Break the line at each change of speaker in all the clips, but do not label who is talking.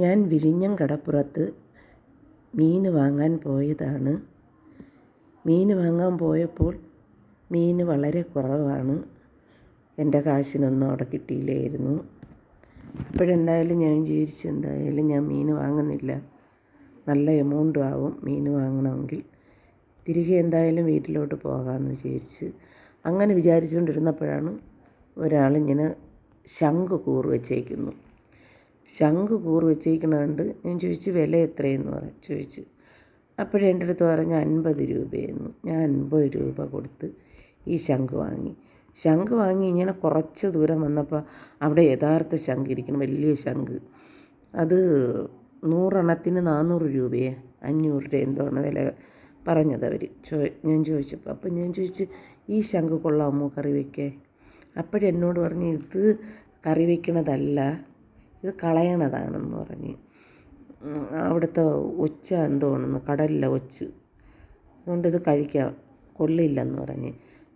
ഞാൻ വിഴിഞ്ഞം കടപ്പുറത്ത് മീൻ വാങ്ങാൻ പോയതാണ്. മീൻ വാങ്ങാൻ പോയപ്പോൾ മീൻ വളരെ കുറവാണ്. എന്റെ കാശിനൊന്നും അവിടെ കിട്ടിയില്ലായിരുന്നു. അപ്പോഴെന്തായാലും ഞാൻ വിചാരിച്ചു എന്തായാലും ഞാൻ മീൻ വാങ്ങുന്നില്ല. നല്ല എമൗണ്ടും ആവും മീൻ വാങ്ങണമെങ്കിൽ. തിരികെ എന്തായാലും വീട്ടിലോട്ട് പോകാമെന്ന് വിചാരിച്ച് അങ്ങനെ വിചാരിച്ചുകൊണ്ടിരുന്നപ്പോഴാണ് ഒരാളിങ്ങനെ ശംഖ് കൂറ് വെച്ചേക്കുന്നു. ശംഖ് കൂറ് വെച്ചേക്കണ കണ്ട് ഞാൻ ചോദിച്ചു വില എത്രയെന്ന് പറഞ്ഞു ചോദിച്ചു. അപ്പോഴേ എന്റെ അടുത്ത് പറഞ്ഞ അൻപത് രൂപയെന്നു. ഞാൻ അൻപത് രൂപ കൊടുത്ത് ഈ ശംഖ് വാങ്ങി. ശംഖ് വാങ്ങി ഇങ്ങനെ കുറച്ച് ദൂരം വന്നപ്പോൾ അവിടെ യഥാർത്ഥ ശംഖ് ഇരിക്കണം വലിയ ശംഖ്. അത് നൂറെണ്ണത്തിന് നാനൂറ് രൂപയെ അഞ്ഞൂറ് രൂപ എന്തോണ് വില പറഞ്ഞത് അവർ ചോ ഞാൻ ചോദിച്ചപ്പോൾ അപ്പം ഞാൻ ചോദിച്ചു ഈ ശംഖ് കൊള്ളാമോ കറി വയ്ക്കാൻ അപ്പോഴെന്നോട് പറഞ്ഞ് ഇത് കറി വയ്ക്കണതല്ല ഇത് കളയണതാണെന്ന് പറഞ്ഞ്. അവിടുത്തെ ഒച്ച എന്തോണെന്ന് കടലിലെ ഒച്ച്. അതുകൊണ്ട് ഇത് കഴിക്കാം കൊള്ളില്ലെന്ന് പറഞ്ഞ്.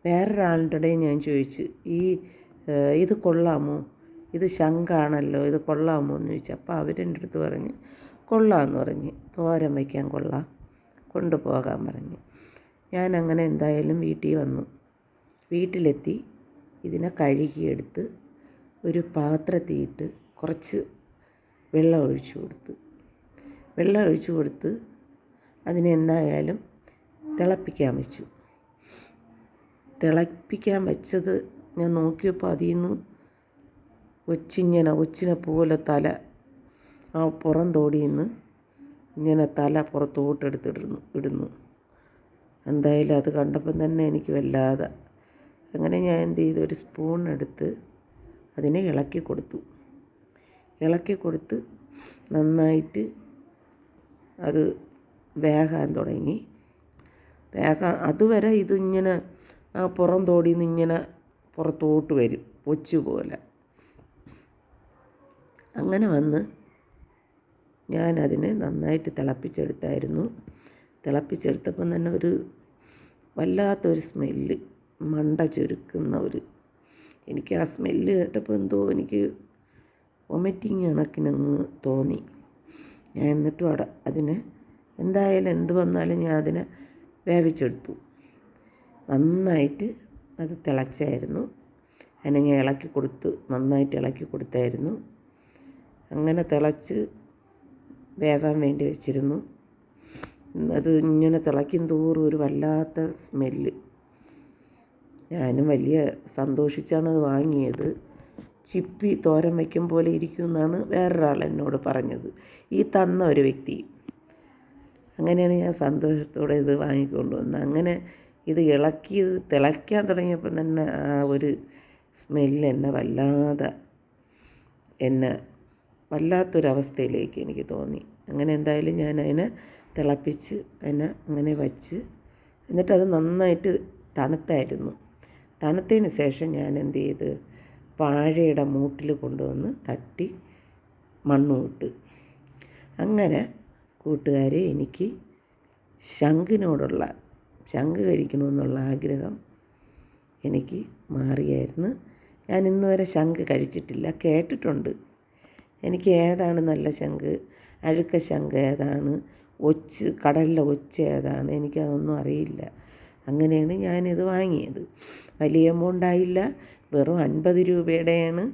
വേറൊരാളുടെ ഞാൻ ചോദിച്ചു ഈ ഇത് കൊള്ളാമോ? ഇത് ശംഖാണല്ലോ ഇത് കൊള്ളാമോ? എന്ന് ചോദിച്ചു. അപ്പോൾ അവരെന്റെ അടുത്ത് പറഞ്ഞ് കൊള്ളാമെന്ന് പറഞ്ഞ്. തോരൻ വയ്ക്കാൻ കൊള്ളാം കൊണ്ടുപോകാൻ പറഞ്ഞ്. ഞാൻ അങ്ങനെ എന്തായാലും വീട്ടിൽ വന്നു. വീട്ടിലെത്തി ഇതിനെ കഴുകിയെടുത്ത് ഒരു പാത്രത്തിയിട്ട് കുറച്ച് വെള്ളം ഒഴിച്ചു കൊടുത്ത്. വെള്ളം ഒഴിച്ചു കൊടുത്ത് അതിനെ എന്തായാലും തിളപ്പിക്കാൻ വെച്ചു. തിളപ്പിക്കാൻ വെച്ചത് ഞാൻ നോക്കിയപ്പോൾ അതിൽ നിന്ന് ഒച്ചിങ്ങനെ ഒച്ചിനെ പോലെ തല ആ പുറം തോടിയിൽ നിന്ന് ഇങ്ങനെ തല പുറത്തോട്ട് എടുത്തിടുന്നു ഇടുന്നു. എന്തായാലും അത് കണ്ടപ്പം തന്നെ എനിക്ക് വല്ലാതെ. അങ്ങനെ ഞാൻ എന്ത് ചെയ്തു? ഒരു സ്പൂൺ എടുത്ത് അതിനെ ഇളക്കി കൊടുത്തു. ഇളക്കി കൊടുത്ത് നന്നായിട്ട് അത് വേകാൻ തുടങ്ങി. വേകാൻ അതുവരെ ഇതിങ്ങനെ ആ പുറം തോടിയിൽ നിന്ന് ഇങ്ങനെ പുറത്തോട്ട് വരും പൊച്ചു പോലെ. അങ്ങനെ വന്ന് ഞാനതിനെ നന്നായിട്ട് തിളപ്പിച്ചെടുത്തായിരുന്നു. തിളപ്പിച്ചെടുത്തപ്പം തന്നെ ഒരു വല്ലാത്തൊരു സ്മെല്ല് മണ്ട ചുരുക്കുന്ന ഒരു എനിക്ക് ആ സ്മെല്ല് കേട്ടപ്പോൾ എന്തോ എനിക്ക് വൊമിറ്റിങ് കണക്കിനങ്ങ് തോന്നി. ഞാൻ എന്നിട്ടും അവിടെ അതിനെ എന്തായാലും എന്ത് വന്നാലും ഞാൻ അതിനെ വേവിച്ചെടുത്തു. നന്നായിട്ട് അത് തിളച്ചായിരുന്നു. അതിനെ ഞാൻ ഇളക്കി കൊടുത്ത് നന്നായിട്ട് ഇളക്കി കൊടുത്തായിരുന്നു. അങ്ങനെ തിളച്ച് വേവാൻ വേണ്ടി വെച്ചിരുന്നു. അത് ഇങ്ങനെ തിളയ്ക്കും തോറും ഒരു വല്ലാത്ത സ്മെല്ല്. ഞാനും വലിയ സന്തോഷിച്ചാണ് അത് വാങ്ങിയത്. ചിപ്പി തോരൻ വയ്ക്കും പോലെ ഇരിക്കും എന്നാണ് വേറൊരാൾ എന്നോട് പറഞ്ഞത്. ഈ തന്ന ഒരു വ്യക്തി. അങ്ങനെയാണ് ഞാൻ സന്തോഷത്തോടെ ഇത് വാങ്ങിക്കൊണ്ട് വന്നത്. അങ്ങനെ ഇത് ഇളക്കി തിളയ്ക്കാൻ തുടങ്ങിയപ്പം തന്നെ ആ ഒരു സ്മെല്ല് എന്നെ വല്ലാതെ എന്നെ വല്ലാത്തൊരവസ്ഥയിലേക്ക് എനിക്ക് തോന്നി. അങ്ങനെ എന്തായാലും ഞാൻ അതിനെ തിളപ്പിച്ച് അതിനെ അങ്ങനെ വച്ച് എന്നിട്ടത് നന്നായിട്ട് തണുത്തായിരുന്നു. തണുത്തതിന് ശേഷം ഞാൻ എന്ത് ചെയ്ത് വാഴയുടെ മൂട്ടിൽ കൊണ്ടുവന്ന് തട്ടി മണ്ണും ഇട്ട് അങ്ങനെ കൂട്ടുകാരെ എനിക്ക് ശംഖിനോടുള്ള ശംഖ് കഴിക്കണമെന്നുള്ള ആഗ്രഹം എനിക്ക് മാറിയായിരുന്നു. ഞാൻ ഇന്ന് വരെ ശംഖ് കഴിച്ചിട്ടില്ല കേട്ടിട്ടുണ്ട്. എനിക്ക് ഏതാണ് നല്ല ശംഖ്? അഴുക്ക ശംഖ് ഏതാണ്? ഒച്ച് കടലിലെ ഒച്ച ഏതാണ്? എനിക്കതൊന്നും അറിയില്ല. അങ്ങനെയാണ് ഞാനിത് വാങ്ങിയത്. വലിയ എമൗണ്ട് ആയില്ല വെറും അൻപത് രൂപയുടെയാണ്